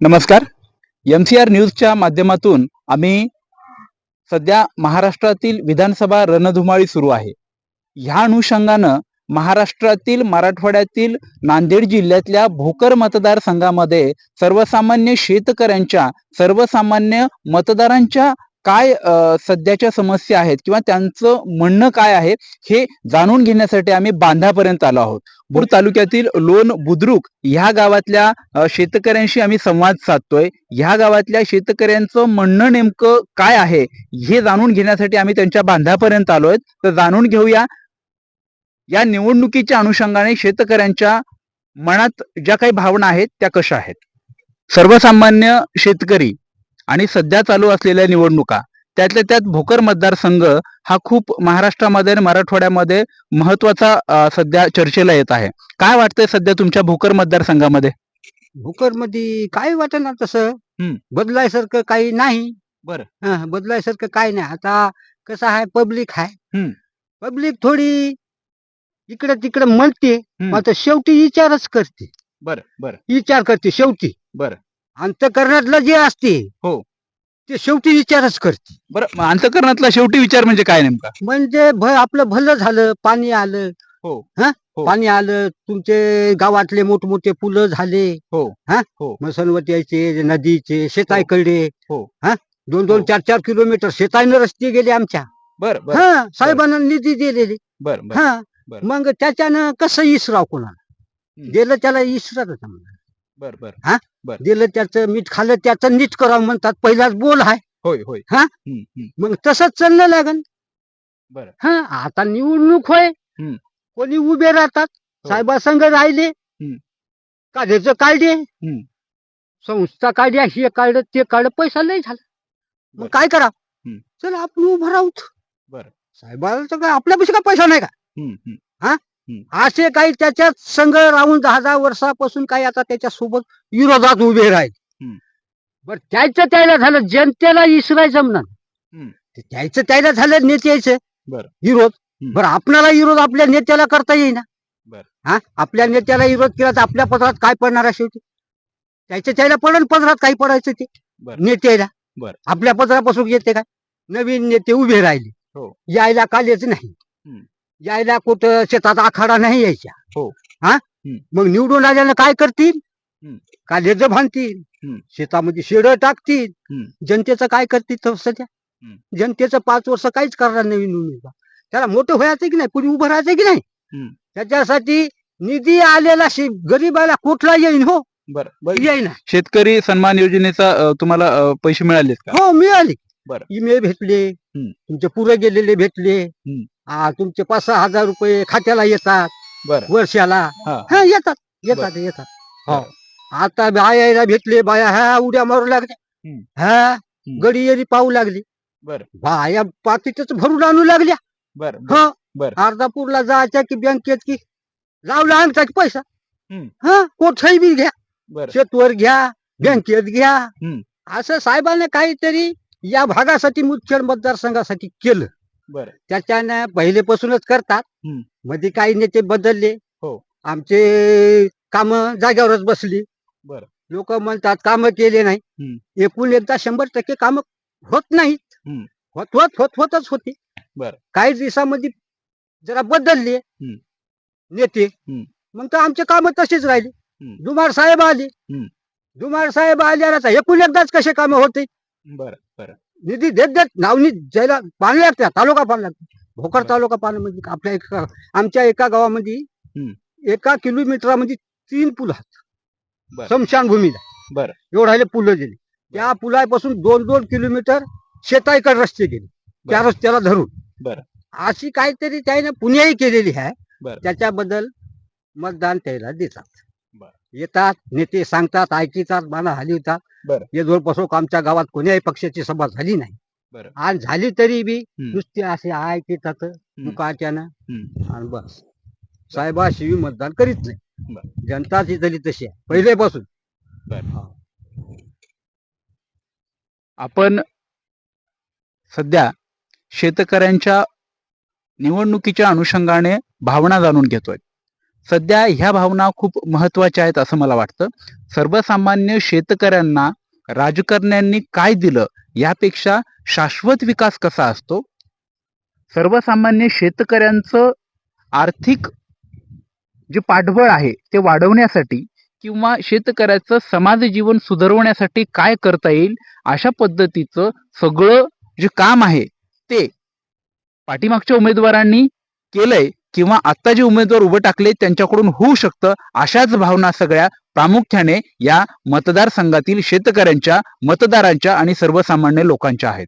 नमस्कार. M C R न्यूजच्या माध्यमातून आम्ही सध्या महाराष्ट्रातील विधानसभा रणधुमाळी सुरू आहे. ह्या अनुषंगानं महाराष्ट्रातील मराठवाड्यातील नांदेड जिल्ह्यातल्या भोकर मतदारसंघामध्ये सर्वसामान्य शेतकऱ्यांच्या सर्वसामान्य मतदारांच्या काय सध्याच्या समस्या आहेत किंवा त्यांचं म्हणणं काय आहे हे जाणून घेण्यासाठी आम्ही बांधापर्यंत आलो आहोत. भूर तालुक्यातील लोन बुद्रुक ह्या गावातल्या शेतकऱ्यांशी आम्ही संवाद साधतोय. ह्या गावातल्या शेतकऱ्यांचं म्हणणं नेमकं काय आहे हे जाणून घेण्यासाठी आम्ही त्यांच्या बांधापर्यंत आलोय तर जाणून घेऊया या निवडणुकीच्या अनुषंगाने शेतकऱ्यांच्या मनात ज्या काही भावना आहेत त्या कशा आहेत? सर्वसामान्य शेतकरी आणि सध्या चालू असलेल्या निवडणुका त्यातल्या त्यात भोकर मतदारसंघ हा खूप महाराष्ट्रामध्ये आणि मराठवाड्यामध्ये महत्त्वाचा सध्या चर्चेला येत आहे काय वाटतंय सध्या तुमच्या भोकर मतदारसंघामध्ये भोकरमध्ये काय वाटेना तसं. बदलायसारखं काही नाही बरं. बदलायसारखं काही नाही आता कसं आहे पब्लिक आहे. पब्लिक थोडी इकडे तिकडे म्हणते. आता शेवटी विचारच करते बरं बरं विचार करते शेवटी बरं. अंतकरणातलं जे असते हो. ते शेवटी विचारच करते बरं अंतकरणातला शेवटी विचार म्हणजे काय नेमका म्हणजे भ आपलं भलं झालं पाणी आलं हो. हं? हो. पाणी आलं तुमचे गावातले मोठमोठे पुलं झाले हो. हा हो. मसनवत्याचे नदीचे शेताकडे हो. हा दोन दोन हो. चार चार किलोमीटर शेतानं रस्ते गेले आमच्या बरं बरं हा साहेबांना निधी दिलेली बरं बरं हा बरं. मग त्याच्यानं कसं इसराव कोणाला हम्म. दिलं त्याला इसरत बरं बरं दिलं त्याचं मीठ खाल्लं त्याचं नीट करावं म्हणतात पहिलाच बोल आहे होय होय हा? हम्म, हम्म. मग तसंच चाललं लागन बरं. हा आता निवडणूक होय हम्म. कोणी उभे राहतात हो. साहेबासंग राहिले. काढायचं काढले संस्था काढल्या हे काढलं ते काढलं पैसा लय झाला मग बरं. काय करा हम्म. चला आपण उभं राहूत बरं. साहेबाला तर काय आपल्यापाशी काय पैसा नाही का हम्म, हम्म. असे काही त्याच्यात संघ राहून दहा दहा वर्षापासून काही आता त्याच्या सोबत विरोधात उभे राहील. बर त्याचं त्याला झालं जनतेला हम्म. ते त्याचं त्याला झालं नेत्याचं बरं. विरोध. बरं आपणाला विरोध आपल्या नेत्याला करता येईना बरं. हा आपल्या नेत्याला विरोध केला तर आपल्या पदरात काय पडणार आहे शेवटी त्याच्या त्याला पडन पदरात काय पडायचं ते. नेत्याला बरं. आपल्या पदरापासून येते काय नवीन नेते उभे राहिले हो. यायला कालेच नाही. यायला कुठं शेतात आखाडा नाही यायच्या हो. हा. मग निवडून आल्यानं काय करतील. कालेज बांधतील. शेतामध्ये शेड टाकतील. जनतेचं काय करतील सध्या. जनतेचं पाच वर्ष काहीच करणार नवीन उमेदवार त्याला मोठं व्हायचं की नाही पुढे उभं राहायचं की नाही. त्याच्यासाठी निधी आलेला गरीबाला कुठला येईन हो बरं येईन शेतकरी सन्मान योजनेचा तुम्हाला पैसे मिळालेत का हो मिळाली बरं. इमे भेटले हम्म. तुमचे पुरे गेलेले भेटले. हम्म. हा तुमचे पाच सहा हजार रुपये खात्याला येतात. बरं. वर्षाला. हा. हा येतात. येतात येतात. हो. आता बायाला भेटले बाया ह्या उड्या मारू लागल्या. हम्म. हा गडी येरी पाहू लागली. बरं. बाया पाकिटच भरून आणू लागल्या. बरं बरं. हो. बरं. अर्धापूरला जायच्या की बँकेत की लावला आणता की पैसा. हम्म. हा कोठही बी घ्या. बरं. शेतवर घ्या बँकेत घ्या. हम्म. असं साहेबांनी काहीतरी या भागासाठी मुदखेड मतदारसंघासाठी केलं बरं त्याच्यानं पहिलेपासूनच करतात हम्म. मध्ये काही नेते बदलले हो. आमचे काम जाग्यावरच बसली बरं. लोक म्हणतात काम केले नाही. एकूण एकदा शंभर टक्के काम होत नाहीत हम्म. होत होत होत होतच होते बरं. काही दिवसामध्ये जरा बदलले हम्म. नेते हम्म. मग तर आमचे काम तसेच राहिले हम्म. दुमार साहेब आले हम्म. दुमार साहेब आता एकूण एकदाच कसे काम होते बरं बरं निधी देत देत नावनी जायला पाणी लागते तालुका पाणी लागते भोकर. तालुका पाणी म्हणजे आपल्या एका आमच्या एका गावामध्ये. एका किलोमीटरमध्ये तीन पुल आहेत बरं. स्मशानभूमीला बरं. एवढाले पुलं गेली त्या पुलापासून दोन दोन किलोमीटर शेताईकडे रस्ते गेले त्या बरं. रस्त्याला धरून बरं. अशी काहीतरी त्याने पुण्याही केलेली आहे बरं. त्याच्याबद्दल मतदान त्याला देतात. येतात नेते सांगतात ऐकतात मला हलवतात. बरं. हे जवळपास आमच्या गावात कोण्याही पक्षाची सभा झाली नाही. बरं. आणि झाली तरी बी हम्म. नुसते असे ऐकतात मुकाट्यानं हम्म. आणि बस. साहेबाशिवी मतदान करीत नाही. बरं. जनता ती झाली तशी आहे. पहिल्यापासून आपण सध्या शेतकऱ्यांच्या निवडणुकीच्या अनुषंगाने भावना जाणून घेतोय. सध्या ह्या भावना खूप महत्त्वाच्या आहेत असं मला वाटतं. सर्वसामान्य शेतकऱ्यांना राजकारण्यांनी काय दिलं यापेक्षा शाश्वत विकास कसा असतो? सर्वसामान्य शेतकऱ्यांचं आर्थिक जे पाठबळ आहे ते वाढवण्यासाठी किंवा शेतकऱ्याचं समाज जीवन सुधारवण्यासाठी काय करता येईल अशा पद्धतीचं सगळं जे काम आहे ते पाठीमागच्या उमेदवारांनी केलंय किंवा आता जे उमेदवार उभं टाकले त्यांच्याकडून होऊ शकतं अशाच भावना सगळ्या प्रामुख्याने या मतदारसंघातील शेतकऱ्यांच्या मतदारांच्या आणि सर्वसामान्य लोकांच्या आहेत.